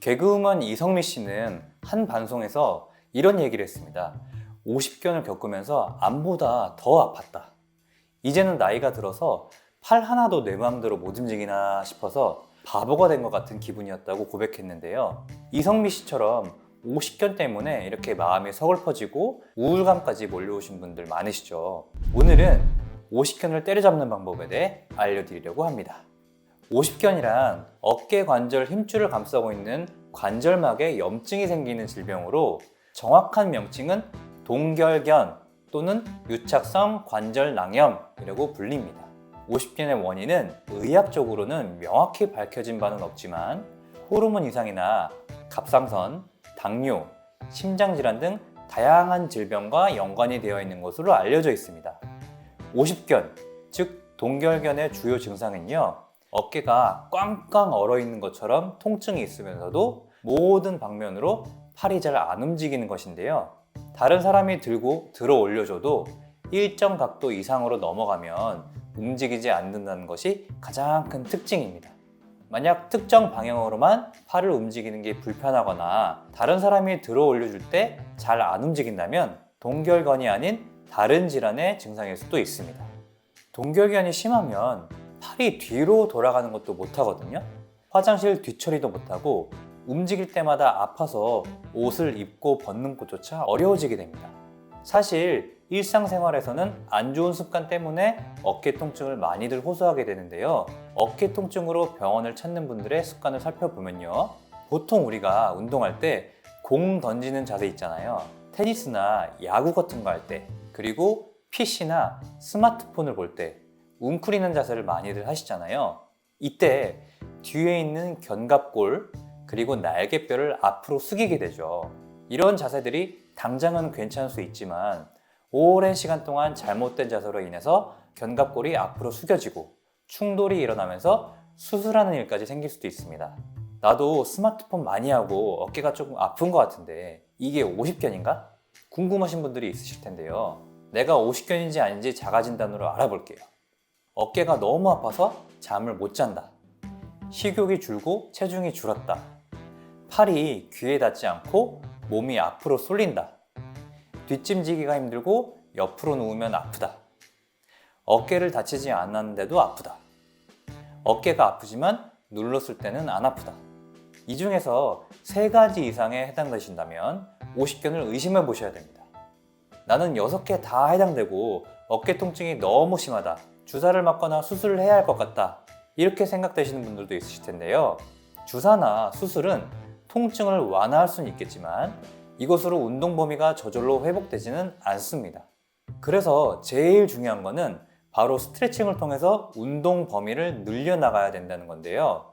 개그우먼 이성미 씨는 한 방송에서 이런 얘기를 했습니다. 50견을 겪으면서 암보다 더 아팠다. 이제는 나이가 들어서 팔 하나도 내 마음대로 못 움직이나 싶어서 바보가 된 것 같은 기분이었다고 고백했는데요. 이성미 씨처럼 50견 때문에 이렇게 마음이 서글퍼지고 우울감까지 몰려오신 분들 많으시죠. 오늘은 50견을 때려잡는 방법에 대해 알려드리려고 합니다. 50견이란 어깨 관절 힘줄을 감싸고 있는 관절막에 염증이 생기는 질병으로 정확한 명칭은 동결견 또는 유착성 관절낭염이라고 불립니다. 50견의 원인은 의학적으로는 명확히 밝혀진 바는 없지만 호르몬 이상이나 갑상선, 당뇨, 심장질환 등 다양한 질병과 연관이 되어 있는 것으로 알려져 있습니다. 50견, 즉 동결견의 주요 증상은요. 어깨가 꽝꽝 얼어 있는 것처럼 통증이 있으면서도 모든 방면으로 팔이 잘 안 움직이는 것인데요. 다른 사람이 들고 들어 올려줘도 일정 각도 이상으로 넘어가면 움직이지 않는다는 것이 가장 큰 특징입니다. 만약 특정 방향으로만 팔을 움직이는 게 불편하거나 다른 사람이 들어 올려줄 때 잘 안 움직인다면 동결견이 아닌 다른 질환의 증상일 수도 있습니다. 동결견이 심하면 팔이 뒤로 돌아가는 것도 못하거든요. 화장실 뒤처리도 못하고 움직일 때마다 아파서 옷을 입고 벗는 것조차 어려워지게 됩니다. 사실 일상생활에서는 안 좋은 습관 때문에 어깨 통증을 많이들 호소하게 되는데요. 어깨 통증으로 병원을 찾는 분들의 습관을 살펴보면요. 보통 우리가 운동할 때 공 던지는 자세 있잖아요. 테니스나 야구 같은 거 할 때, 그리고 PC나 스마트폰을 볼 때 웅크리는 자세를 많이들 하시잖아요. 이때 뒤에 있는 견갑골 그리고 날개뼈를 앞으로 숙이게 되죠. 이런 자세들이 당장은 괜찮을 수 있지만 오랜 시간 동안 잘못된 자세로 인해서 견갑골이 앞으로 숙여지고 충돌이 일어나면서 수술하는 일까지 생길 수도 있습니다. 나도 스마트폰 많이 하고 어깨가 조금 아픈 것 같은데 이게 50견인가? 궁금하신 분들이 있으실 텐데요. 내가 50견인지 아닌지 자가진단으로 알아볼게요. 어깨가 너무 아파서 잠을 못 잔다. 식욕이 줄고 체중이 줄었다. 팔이 귀에 닿지 않고 몸이 앞으로 쏠린다. 뒷짐지기가 힘들고 옆으로 누우면 아프다. 어깨를 다치지 않았는데도 아프다. 어깨가 아프지만 눌렀을 때는 안 아프다. 이 중에서 세 가지 이상에 해당되신다면 50견을 의심해 보셔야 됩니다. 나는 6개 다 해당되고 어깨 통증이 너무 심하다. 주사를 맞거나 수술을 해야 할 것 같다. 이렇게 생각되시는 분들도 있으실 텐데요. 주사나 수술은 통증을 완화할 수는 있겠지만 이것으로 운동 범위가 저절로 회복되지는 않습니다. 그래서 제일 중요한 거는 바로 스트레칭을 통해서 운동 범위를 늘려나가야 된다는 건데요.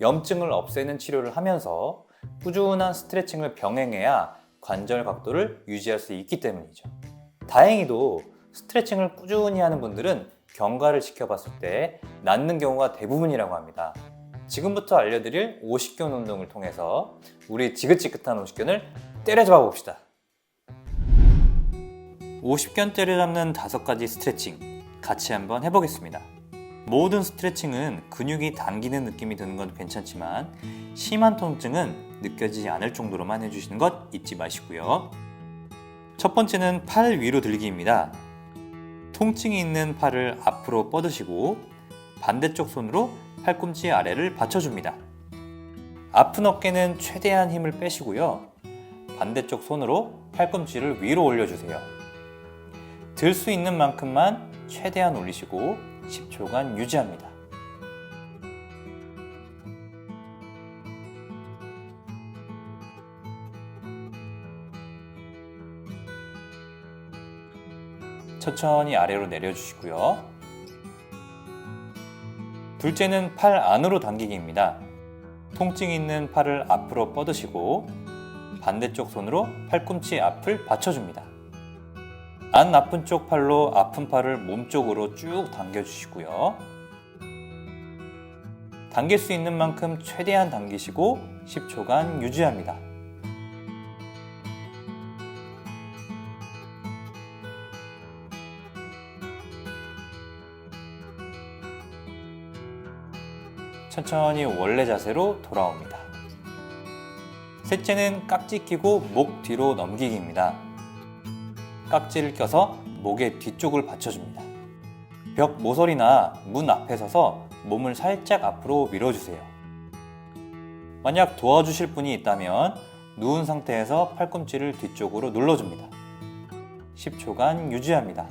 염증을 없애는 치료를 하면서 꾸준한 스트레칭을 병행해야 관절 각도를 유지할 수 있기 때문이죠. 다행히도 스트레칭을 꾸준히 하는 분들은 경과를 지켜봤을 때 낫는 경우가 대부분이라고 합니다. 지금부터 알려드릴 50견 운동을 통해서 우리 지긋지긋한 50견을 때려잡아 봅시다. 50견 때려잡는 다섯 가지 스트레칭 같이 한번 해보겠습니다. 모든 스트레칭은 근육이 당기는 느낌이 드는 건 괜찮지만 심한 통증은 느껴지지 않을 정도로만 해주시는 것 잊지 마시고요. 첫 번째는 팔 위로 들기입니다. 통증이 있는 팔을 앞으로 뻗으시고 반대쪽 손으로 팔꿈치 아래를 받쳐줍니다. 아픈 어깨는 최대한 힘을 빼시고요. 반대쪽 손으로 팔꿈치를 위로 올려주세요. 들 수 있는 만큼만 최대한 올리시고 10초간 유지합니다. 천천히 아래로 내려주시고요. 둘째는 팔 안으로 당기기입니다. 통증 있는 팔을 앞으로 뻗으시고 반대쪽 손으로 팔꿈치 앞을 받쳐줍니다. 안 아픈 쪽 팔로 아픈 팔을 몸쪽으로 쭉 당겨주시고요. 당길 수 있는 만큼 최대한 당기시고 10초간 유지합니다. 천천히 원래 자세로 돌아옵니다. 셋째는 깍지 끼고 목 뒤로 넘기기입니다. 깍지를 껴서 목의 뒤쪽을 받쳐줍니다. 벽 모서리나 문 앞에 서서 몸을 살짝 앞으로 밀어주세요. 만약 도와주실 분이 있다면 누운 상태에서 팔꿈치를 뒤쪽으로 눌러줍니다. 10초간 유지합니다.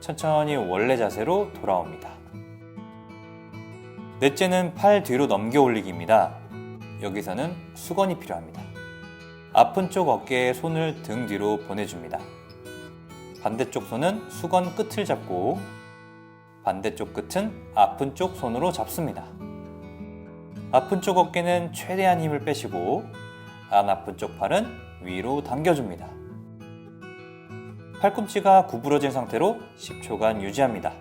천천히 원래 자세로 돌아옵니다. 넷째는 팔 뒤로 넘겨 올리기입니다. 여기서는 수건이 필요합니다. 아픈 쪽 어깨에 손을 등 뒤로 보내줍니다. 반대쪽 손은 수건 끝을 잡고 반대쪽 끝은 아픈 쪽 손으로 잡습니다. 아픈 쪽 어깨는 최대한 힘을 빼시고 안 아픈 쪽 팔은 위로 당겨줍니다. 팔꿈치가 구부러진 상태로 10초간 유지합니다.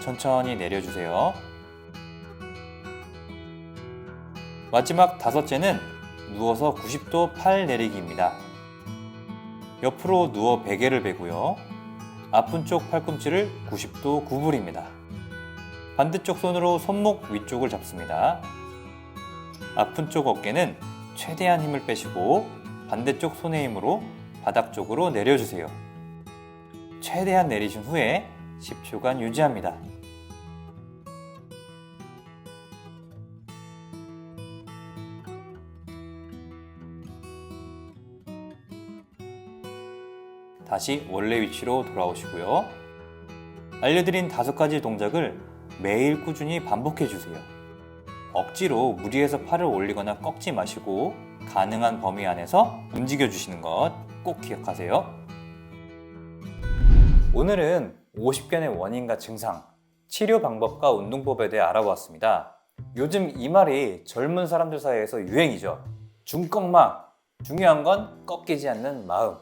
천천히 내려주세요. 마지막 다섯째는 누워서 90도 팔 내리기입니다. 옆으로 누워 베개를 베고요. 아픈 쪽 팔꿈치를 90도 구부립니다. 반대쪽 손으로 손목 위쪽을 잡습니다. 아픈 쪽 어깨는 최대한 힘을 빼시고 반대쪽 손의 힘으로 바닥 쪽으로 내려주세요. 최대한 내리신 후에 10초간 유지합니다. 다시 원래 위치로 돌아오시고요. 알려드린 다섯 가지 동작을 매일 꾸준히 반복해 주세요. 억지로 무리해서 팔을 올리거나 꺾지 마시고 가능한 범위 안에서 움직여 주시는 것 꼭 기억하세요. 오늘은 50견의 원인과 증상, 치료 방법과 운동법에 대해 알아보았습니다. 요즘 이 말이 젊은 사람들 사이에서 유행이죠. 중꺾마. 중요한 건 꺾이지 않는 마음.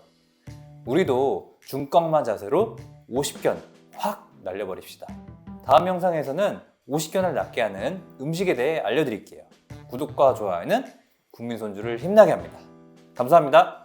우리도 중꺾마 자세로 50견 확 날려버립시다. 다음 영상에서는 50견을 낫게 하는 음식에 대해 알려드릴게요. 구독과 좋아요는 국민 손주를 힘나게 합니다. 감사합니다.